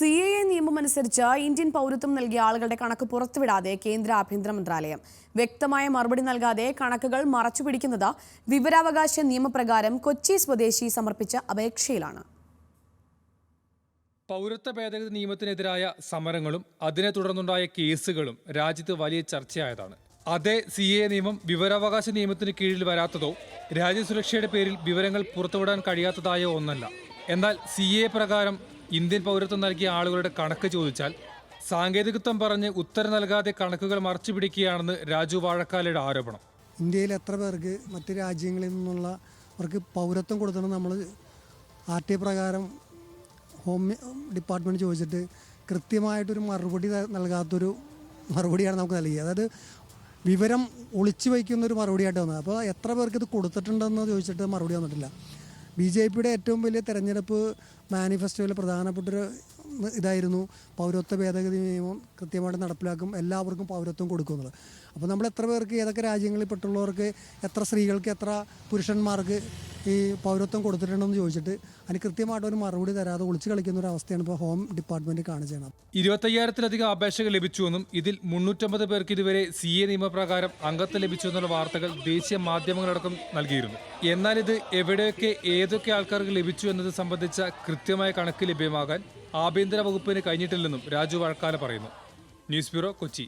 C A A നിയമം അനുസരിച്ച് Indian പൗരത്വം നൽകിയ ആളുകളുടെ കണക്ക് പുറത്തുവിടാതെ കേന്ദ്ര ആഭ്യന്തര മന്ത്രാലയം. വ്യക്തമായ മറുപടി നൽകാതെ കണക്കുകൾ മറച്ചുപിടിക്കുന്നത് വിവരാവകാശ നിയമപ്രകാരം കൊച്ചി സ്വദേശി സമർപ്പിച്ച അപേക്ഷയിലാണ്. പൗരത്വ ഭേദഗതി നിയമത്തിനെതിരായ സമരങ്ങളും അതിനെ തുടർന്നുണ്ടായ കേസുകളും രാജ്യത്ത് വലിയ ചർച്ചയായതാണ്. അതേ സി എ നിയമം വിവരാവകാശ നിയമത്തിന് കീഴിൽ വരാത്തതോ രാജ്യസുരക്ഷയുടെ പേരിൽ വിവരങ്ങൾ പുറത്തുവിടാൻ കഴിയാത്തതായോ ഒന്നല്ല. എന്നാൽ സി എ പ്രകാരം ഇന്ത്യൻ പൗരത്വം നൽകിയ ആളുകളുടെ കണക്ക് ചോദിച്ചാൽ സാങ്കേതികത്വം പറഞ്ഞ് ഉത്തരം നൽകാതെ കണക്കുകൾ മറച്ചുപിടിക്കുകയാണെന്ന് രാജു വാഴക്കാലയുടെ ആരോപണം. ഇന്ത്യയിൽ എത്ര പേർക്ക് മറ്റ് രാജ്യങ്ങളിൽ നിന്നുള്ള അവർക്ക് പൗരത്വം കൊടുത്തണം നമ്മൾ ആർ ടി പ്രകാരം ഹോം ഡിപ്പാർട്ട്മെന്റ് ചോദിച്ചിട്ട് കൃത്യമായിട്ടൊരു മറുപടി നൽകാത്തൊരു മറുപടിയാണ് നമുക്ക് നൽകിയത്. അതായത് വിവരം ഒളിച്ചു വയ്ക്കുന്ന ഒരു മറുപടിയായിട്ട് വന്നത്. അപ്പോൾ എത്ര പേർക്ക് ഇത് കൊടുത്തിട്ടുണ്ടെന്ന് ചോദിച്ചിട്ട് മറുപടി വന്നിട്ടില്ല. ബി ജെ പിയുടെ ഏറ്റവും വലിയ തെരഞ്ഞെടുപ്പ് മാനിഫെസ്റ്റോയിലെ പ്രധാനപ്പെട്ടൊരു ഇതായിരുന്നു പൗരത്വ ഭേദഗതി നിയമം കൃത്യമായിട്ട് നടപ്പിലാക്കും എല്ലാവർക്കും പൗരത്വം കൊടുക്കുമെന്നുള്ളത് അപ്പോൾ നമ്മൾ എത്ര പേർക്ക് ഏതൊക്കെ രാജ്യങ്ങളിൽ പെട്ടുള്ളവർക്ക് എത്ര സ്ത്രീകൾക്ക് എത്ര പുരുഷന്മാർക്ക് ഈ പൗരത്വം കൊടുത്തിട്ടുണ്ടെന്ന് ചോദിച്ചിട്ട് അതിന് കൃത്യമായിട്ട് ഒരു മറുപടി തരാതെ ഒളിച്ചു കളിക്കുന്ന ഒരു അവസ്ഥയാണ് ഇപ്പോൾ ഹോം ഡിപ്പാർട്ട്മെന്റ് കാണിച്ചത് ഇരുപത്തയ്യായിരത്തിലധികം അപേക്ഷകൾ ലഭിച്ചുവെന്നും ഇതിൽ മുന്നൂറ്റമ്പത് പേർക്ക് ഇതുവരെ സി എ നിയമപ്രകാരം അംഗത്വം ലഭിച്ചു എന്നുള്ള വാർത്തകൾ ദേശീയ മാധ്യമങ്ങളടക്കം നൽകിയിരുന്നു. എന്നാൽ ഇത് എവിടെയൊക്കെ ഏതൊക്കെ ആൾക്കാർക്ക് ലഭിച്ചു എന്നത് സംബന്ധിച്ച കൃത്യമായ കണക്ക് ലഭ്യമാകാൻ ആഭ്യന്തര വകുപ്പിന് കഴിഞ്ഞിട്ടില്ലെന്നും രാജു വഴക്കാല പറയുന്നു. News bureau Kochi.